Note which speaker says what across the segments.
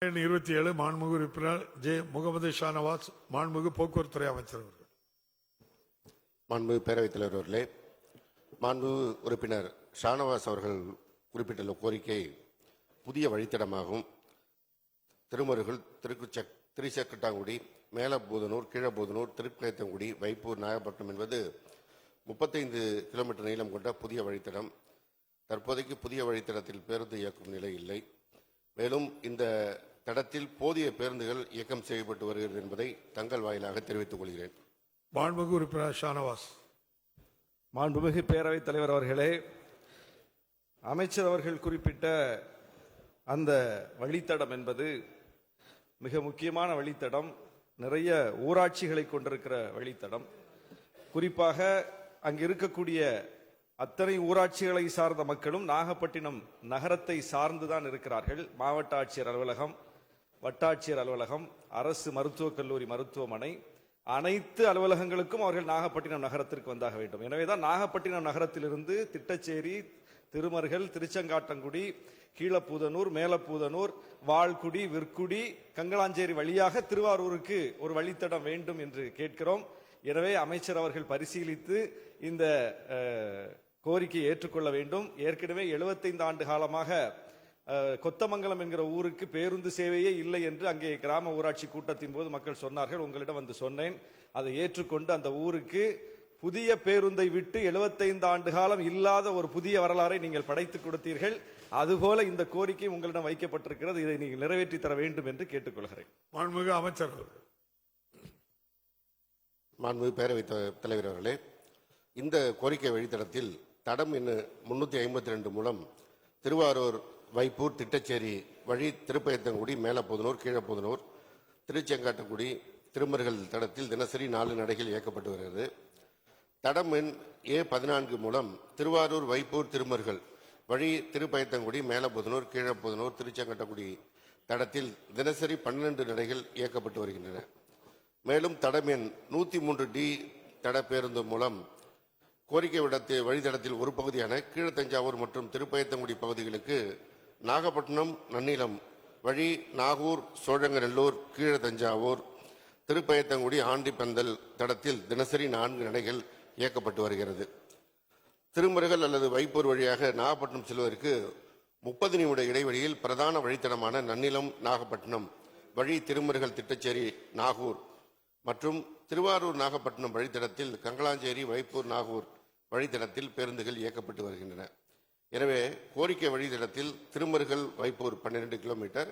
Speaker 1: இருபத்தி ஏழு மாண்புமிகு உறுப்பினர் ஜே. முகமது ஷானவாஸ் மாண்புமிகு போக்குவரத்துறை அமைச்சர் அவர்கள்.
Speaker 2: மாண்புமிகு பேரவைத் தலைவர் அவர்களே மாண்புமிகு உறுப்பினர் ஷானவாஸ் அவர்கள் குறிப்பிட்டுள்ள கோரிக்கை புதிய வழித்தடமாகும். திருமருகல் திருக்குச்சக் திருச்சக்கட்டாங்குடி மேலபூதனூர் கீழபூதனூர் திருப்பேத்தங்குடி வைப்பூர் நாகப்பட்டினம் என்பது முப்பத்தைந்து கிலோமீட்டர் நீளம் கொண்ட புதிய வழித்தடம். தற்போதைக்கு புதிய வழித்தடத்தில் பேருந்து இயக்கும் நிலை இல்லை. மேலும் இந்த தடத்தில் போதிய பேருந்துகள் இயக்கம் செய்யப்பட்டு வருகிறது என்பதை தங்கள் வாயிலாக தெரிவித்துக் கொள்கிறேன்.
Speaker 1: மாண்புமிகு உறுப்பினர் ஷானவாஸ்.
Speaker 3: மாண்புமிகு பேரவைத் தலைவர் அவர்களே அமைச்சர் அவர்கள் குறிப்பிட்ட அந்த வழித்தடம் என்பது மிக முக்கியமான வழித்தடம். நிறைய ஊராட்சிகளை கொண்டிருக்கிற வழித்தடம். குறிப்பாக அங்கு இருக்கக்கூடிய அத்தனை ஊராட்சிகளை சார்ந்த மக்களும் நாகப்பட்டினம் நகரத்தை சார்ந்துதான் இருக்கிறார்கள். மாவட்ட ஆட்சியர் அலுவலகம் வட்டாட்சியர் அலுவலகம் அரசு மருத்துவக் கல்லூரி மருத்துவமனை அனைத்து அலுவலகங்களுக்கும் அவர்கள் நாகப்பட்டினம் நகரத்திற்கு வந்தாக வேண்டும். எனவேதான் நாகப்பட்டினம் நகரத்திலிருந்து திட்டச்சேரி திருமர்கள் திருச்செங்காட்டங்குடி கீழப்பூதனூர் மேலப்பூதனூர் வாள்குடி விற்குடி கங்களாஞ்சேரி வழியாக திருவாரூருக்கு ஒரு வழித்தடம் வேண்டும் என்று கேட்கிறோம். எனவே அமைச்சர் அவர்கள் பரிசீலித்து இந்த கோரிக்கை கோரிக்கையை ஏற்றுக்கொள்ள வேண்டும். ஏற்கனவே 75 ஆண்டு காலமாக கொத்தமங்கலம் என்கிற ஊருக்கு பேருந்து சேவையே இல்லை என்று அங்கே கிராம ஊராட்சி கூட்டத்தின் போது மக்கள் சொன்னார்கள். உங்களிடம் வந்து சொன்னேன். அதை ஏற்றுக்கொண்டு அந்த ஊருக்கு புதிய பேருந்தை விட்டு 75 ஆண்டு காலம் இல்லாத ஒரு புதிய வரலாறை நீங்கள் படைத்து கொடுத்தீர்கள். அதுபோல இந்த கோரிக்கை உங்களிடம் வைக்கப்பட்டிருக்கிறது. இதை நீங்கள் நிறைவேற்றி தர வேண்டும் என்று கேட்டுக்கொள்கிறேன்.
Speaker 1: மாண்புமிகு அமைச்சர் அவர்கள்.
Speaker 2: மாண்புமிகு பேரவைத் த- தலைவர் அவர்களே இந்த கோரிக்கை வழித்தடத்தில் தடம் எண் முன்னூத்தி ஐம்பத்தி ரெண்டு மூலம் திருவாரூர் வைப்பூர் திட்டச்சேரி வழி திருப்பயத்தங்குடி மேலப்புதனூர் கீழப்புதனூர் திருச்செங்காட்டக்குடி திருமருகல் தடத்தில் தினசரி நாலு நடைகள் இயக்கப்பட்டு வருகிறது. தடம் எண் ஏ பதினான்கு மூலம் திருவாரூர் வைப்பூர் திருமருகல் வழி திருப்பயத்தங்குடி மேலப்புதனூர் கீழப்புதனூர் திருச்செங்கட்டக்குடி தடத்தில் தினசரி பன்னிரண்டு நடைகள் இயக்கப்பட்டு வருகின்றன. மேலும் தடம் எண் நூற்றி மூன்று டி தட பேருந்து மூலம் கோரிக்கை விடத்து வழித்தடத்தில் ஒரு பகுதியான கீழத்தஞ்சாவூர் மற்றும் திருப்பயத்தங்குடி பகுதிகளுக்கு நாகப்பட்டினம் நன்னிலம் வழி நாகூர் சோழங்கநல்லூர் கீழ தஞ்சாவூர் திருப்பயத்தங்குடி ஆண்டிப்பந்தல் தடத்தில் தினசரி நான்கு நடைகள் இயக்கப்பட்டு வருகிறது. திருமருகல் அல்லது வைப்பூர் வழியாக நாகப்பட்டினம் செல்வதற்கு முப்பது நிமிட இடைவெளியில் பிரதான வழித்தடமான நன்னிலம் நாகப்பட்டினம் வழி திருமருகல் திட்டச்சேரி நாகூர் மற்றும் திருவாரூர் நாகப்பட்டினம் வழித்தடத்தில் கங்களாஞ்சேரி வைப்பூர் நாகூர் வழித்தடத்தில் பேருந்துகள் இயக்கப்பட்டு வருகின்றன. எனவே கோரிக்கை வழித்தடத்தில் திருமருகல் வைப்பூர் பன்னிரண்டு கிலோமீட்டர்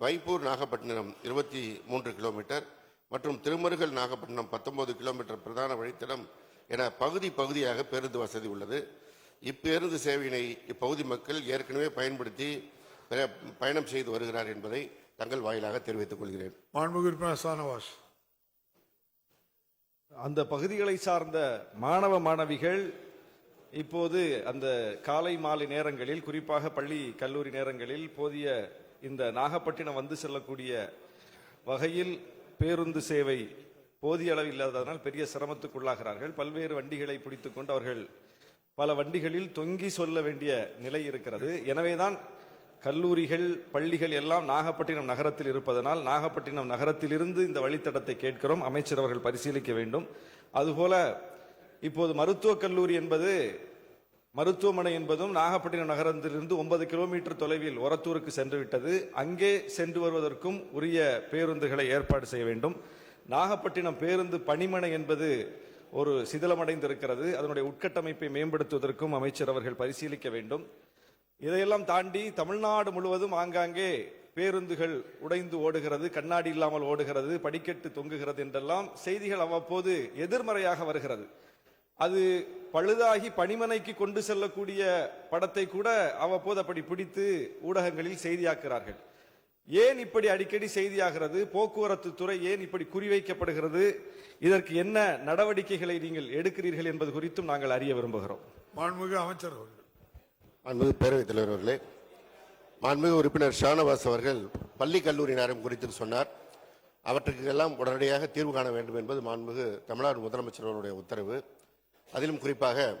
Speaker 2: வைப்பூர் நாகப்பட்டினம் இருபத்தி மூன்று கிலோமீட்டர் மற்றும் திருமருகல் நாகப்பட்டினம் பத்தொன்பது கிலோமீட்டர் பிரதான வழித்தடம் என பகுதி பகுதியாக பேருந்து வசதி உள்ளது. இப்பேருந்து சேவையினை இப்பகுதி மக்கள் ஏற்கனவே பயன்படுத்தி பய- பயணம் செய்து வருகிறார் என்பதை தங்கள் வாயிலாக தெரிவித்துக் கொள்கிறேன்.
Speaker 1: ஷானவாஸ்
Speaker 3: அந்த பகுதிகளை சார்ந்த மாணவ மாணவிகள் இப்போது அந்த காலை மாலை நேரங்களில் குறிப்பாக பள்ளி கல்லூரி நேரங்களில் போதிய இந்த நாகப்பட்டினம் வந்து செல்லக்கூடிய வகையில் பேருந்து சேவை போதிய அளவு இல்லாததனால் பெரிய சிரமத்துக்குள்ளாகிறார்கள். பல்வேறு வண்டிகளை பிடித்துக்கொண்டு அவர்கள் பல வண்டிகளில் தொங்கி சொல்ல வேண்டிய நிலை இருக்கிறது. எனவேதான் கல்லூரிகள் பள்ளிகள் எல்லாம் நாகப்பட்டினம் நகரத்தில் இருப்பதனால் நாகப்பட்டினம் நகரத்திலிருந்து இந்த வழித்தடத்தை கேட்கிறோம். அமைச்சர் அவர்கள் பரிசீலிக்க வேண்டும். அதுபோல இப்போது மருத்துவக் கல்லூரி என்பது மருத்துவமனை என்பதும் நாகப்பட்டினம் நகரத்திலிருந்து ஒன்பது கிலோமீட்டர் தொலைவில் ஒரத்தூருக்கு சென்று விட்டது. அங்கே சென்று வருவதற்கும் உரிய பேருந்துகளை ஏற்பாடு செய்ய வேண்டும். நாகப்பட்டினம் பேருந்து பணிமனை என்பது ஒரு சிதிலமடைந்திருக்கிறது. அதனுடைய உட்கட்டமைப்பை மேம்படுத்துவதற்கும் அமைச்சர் அவர்கள் பரிசீலிக்க வேண்டும். இதையெல்லாம் தாண்டி தமிழ்நாடு முழுவதும் ஆங்காங்கே பேருந்துகள் உடைந்து ஓடுகிறது கண்ணாடி இல்லாமல் ஓடுகிறது படிக்கட்டு தொங்குகிறது என்றெல்லாம் செய்திகள் அவ்வப்போது எதிர்மறையாக வருகிறது. அது பழுதாகி பணிமனைக்கு கொண்டு செல்லக்கூடிய படத்தை கூட அவ்வப்போது அப்படி பிடித்து ஊடகங்களில் செய்தியாக்குறார்கள் ஏன் இப்படி அடிக்கடி செய்தியாகிறது? போக்குவரத்து துறை ஏன் இப்படி குறிவைக்கப்படுகிறது? இதற்கு என்ன நடவடிக்கைகளை நீங்கள் எடுக்கிறீர்கள் என்பது குறித்தும் நாங்கள் அறிய விரும்புகிறோம்.
Speaker 1: மாண்புமிகு அமைச்சர் அவர்கள்.
Speaker 2: மாண்புமிகு பேரவைத் தலைவர் அவர்களே மாண்புமிகு உறுப்பினர் ஷானவாஸ் அவர்கள் பள்ளி கல்லூரி நேரம் குறித்து சொன்னார். அவற்றுக்கு எல்லாம் உடனடியாக தீர்வு காண வேண்டும் என்பது மாண்புமிகு தமிழ்நாடு முதலமைச்சர் அவருடைய உத்தரவு. அதிலும் குறிப்பாக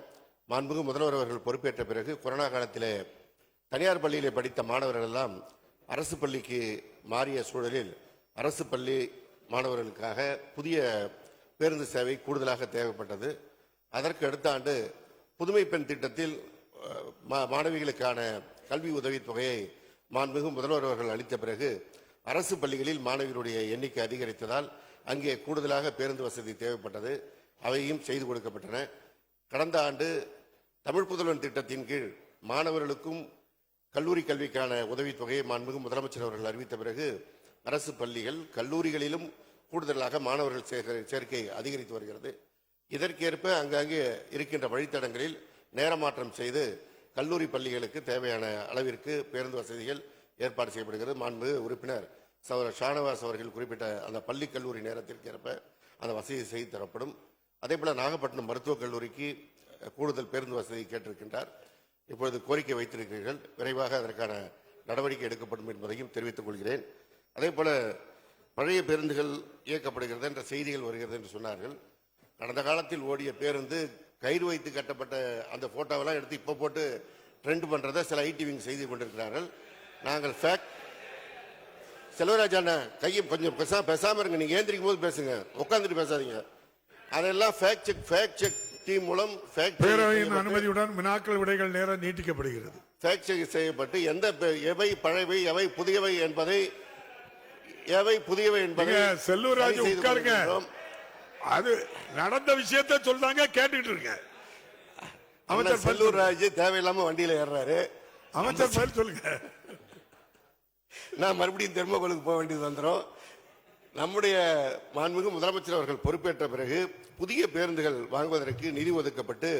Speaker 2: மாண்புகு முதல்வர் அவர்கள் பொறுப்பேற்ற பிறகு கொரோனா காலத்திலே தனியார் பள்ளியிலே படித்த மாணவர்கள் எல்லாம் அரசு பள்ளிக்கு மாறிய சூழலில் அரசு பள்ளி மாணவர்களுக்காக புதிய பேருந்து சேவை கூடுதலாக தேவைப்பட்டது. அதற்கு அடுத்த ஆண்டு புதுமை பெண் திட்டத்தில் மா- மாணவிகளுக்கான கல்வி உதவித் தொகையை மாண்புமிகு முதல்வர் அவர்கள் அளித்த பிறகு அரசு பள்ளிகளில் மாணவிகளுடைய எண்ணிக்கை அதிகரித்ததால் அங்கே கூடுதலாக பேருந்து வசதி தேவைப்பட்டது. அவையும் செய்து கொடுக்கப்பட்டன. கடந்த ஆண்டு தமிழ் புதல்வன் திட்டத்தின் கீழ் மாணவர்களுக்கும் கல்லூரி கல்விக்கான உதவித்தொகையை மாண்புமிகு முதலமைச்சர் அவர்கள் அறிவித்த பிறகு அரசு பள்ளிகள் கல்லூரிகளிலும் கூடுதலாக மாணவர்கள் சேர்க்கை- சேர்க்கை அதிகரித்து வருகிறது. இதற்கேற்ப அங்கங்கே இருக்கின்ற வழித்தடங்களில் நேரமாற்றம் செய்து கல்லூரி பள்ளிகளுக்கு தேவையான அளவிற்கு பேருந்து வசதிகள் ஏற்பாடு செய்யப்படுகிறது. மாண்பு உறுப்பினர் சௌர ஷானவாஸ் அவர்கள் குறிப்பிட்ட அந்த பள்ளி கல்லூரி நேரத்திற்கு ஏற்ப அந்த வசதி செய்து தரப்படும். அதே போல் நாகப்பட்டினம் மருத்துவக் கல்லூரிக்கு கூடுதல் பேருந்து வசதி கேட்டிருக்கின்றார். இப்பொழுது கோரிக்கை வைத்திருக்கிறீர்கள். விரைவாக அதற்கான நடவடிக்கை எடுக்கப்படும் என்பதையும் தெரிவித்துக் கொள்கிறேன். அதே போல பழைய பேருந்துகள் இயக்கப்படுகிறது என்ற செய்திகள் வருகிறது என்று சொன்னார்கள். கடந்த காலத்தில் ஓடிய பேருந்து கயிறு வைத்து கட்டப்பட்ட அந்த போட்டோவெல்லாம் எடுத்து இப்போ போட்டு ட்ரெண்ட் பண்றதை சில ஐடிவிங் செய்து கொண்டிருக்கிறார்கள். நாங்கள் ஃபேக்ட் செல்வராஜ் அண்ணா கையை கொஞ்சம் பெசா பெசாமல் இருங்க. நீங்கள் ஏந்திரிக்கும் போது பேசுங்க. உட்காந்துட்டு பேசாதீங்க. அதெல்லாம் fact check fact check team மூலம்
Speaker 1: பேரவையின் அனுமதியுடன் வினாக்கள் விடைகள் நேரம் நீட்டிக்கப்படுகிறது.
Speaker 2: ஃபேக்ட் செக் செய்யப்பட்டு எந்த எவை பழையவை எவை புதியவை என்பதை எவை புதியவை என்பதை
Speaker 1: செல்லூர்ராஜ்
Speaker 2: செய்து
Speaker 1: உட்காருங்க. அது நடந்த விஷயத்தை சொல்றாங்க கேட்டுக்கிட்டு இருக்க அமைச்சர் பதில்
Speaker 2: செல்லூர் ராஜ் தேவையில்லாம வண்டியில ஏறுறாரு.
Speaker 1: அமைச்சர் சொல்லுங்க.
Speaker 2: நான் மறுபடியும் தெர்மோகோலுக்கு போக வேண்டியது வந்துடும் நம்முடைய மாண்புமிகு முதலமைச்சர் அவர்கள் பொறுப்பேற்ற பிறகு புதிய பேருந்துகள் வாங்குவதற்கு நிதி ஒதுக்கப்பட்டு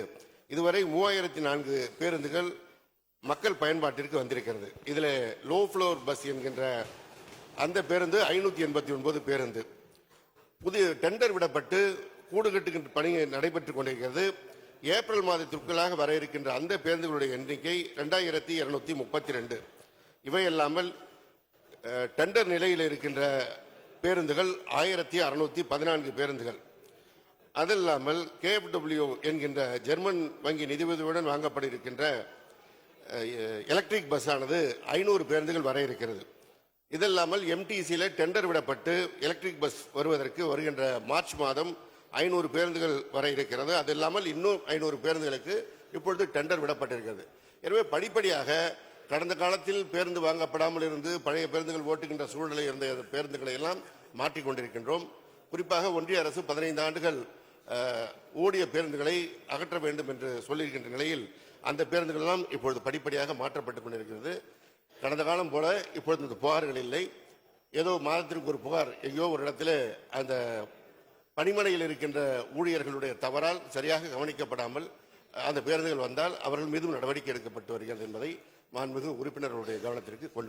Speaker 2: இதுவரை மூவாயிரத்தி நான்கு பேருந்துகள் மக்கள் பயன்பாட்டிற்கு வந்திருக்கிறது. இதில் லோ ஃப்ளோர் பஸ் என்கின்ற அந்த பேருந்து ஐநூற்றி எண்பத்தி ஒன்பது பேருந்து. புதிய டெண்டர் விடப்பட்டு கூடு கட்டுகின்ற பணி நடைபெற்றுக் கொண்டிருக்கிறது. ஏப்ரல் மாதத்திற்குள்ளாக வர இருக்கின்ற அந்த பேருந்துகளுடைய எண்ணிக்கை ரெண்டாயிரத்தி இருநூத்தி முப்பத்தி ரெண்டு. இவை இல்லாமல் டெண்டர் நிலையில் இருக்கின்ற பேருந்துகள் ஆயிரத்தி அறுநூத்தி பதினான்கு பேருந்துகள். அது இல்லாமல் கேஎஃப்டபிள்யூ என்கின்ற ஜெர்மன் வங்கி நிதியுதவியுடன் வாங்கப்பட இருக்கின்ற எலக்ட்ரிக் பஸ் ஆனது ஐநூறு பேருந்துகள் வர இருக்கிறது. இது இல்லாமல் எம்டிசியில் டெண்டர் விடப்பட்டு எலக்ட்ரிக் பஸ் வருவதற்கு வருகின்ற மார்ச் மாதம் ஐநூறு பேருந்துகள் வர இருக்கிறது. அது இல்லாமல் இன்னும் ஐநூறு பேருந்துகளுக்கு இப்பொழுது டெண்டர் விடப்பட்டிருக்கிறது. எனவே படிப்படியாக கடந்த காலத்தில் பேருந்து வாங்கப்படாமல் இருந்து பழைய பேருந்துகள் ஓட்டுகின்ற சூழ்நிலை இருந்த பேருந்துகளை எல்லாம் மாற்றிக் கொண்டிருக்கின்றோம். குறிப்பாக ஒன்றிய அரசு பதினைந்து ஆண்டுகள் ஓடிய பேருந்துகளை அகற்ற வேண்டும் என்று சொல்லியிருக்கின்ற நிலையில் அந்த பேருந்துகள் எல்லாம் இப்பொழுது படிப்படியாக மாற்றப்பட்டுக் கொண்டிருக்கிறது. கடந்த காலம் போல இப்பொழுது இந்த புகார்கள் இல்லை. ஏதோ மாதத்திற்கு ஒரு புகார் எங்கேயோ ஒரு இடத்துல அந்த பணிமனையில் இருக்கின்ற ஊழியர்களுடைய தவறால் சரியாக கவனிக்கப்படாமல் அந்த பேருந்துகள் வந்தால் அவர்கள் மீதும் நடவடிக்கை எடுக்கப்பட்டு வருகிறது என்பதை மாண்புமிகு உறுப்பினர்களுடைய கவனத்திற்கு கொண்டு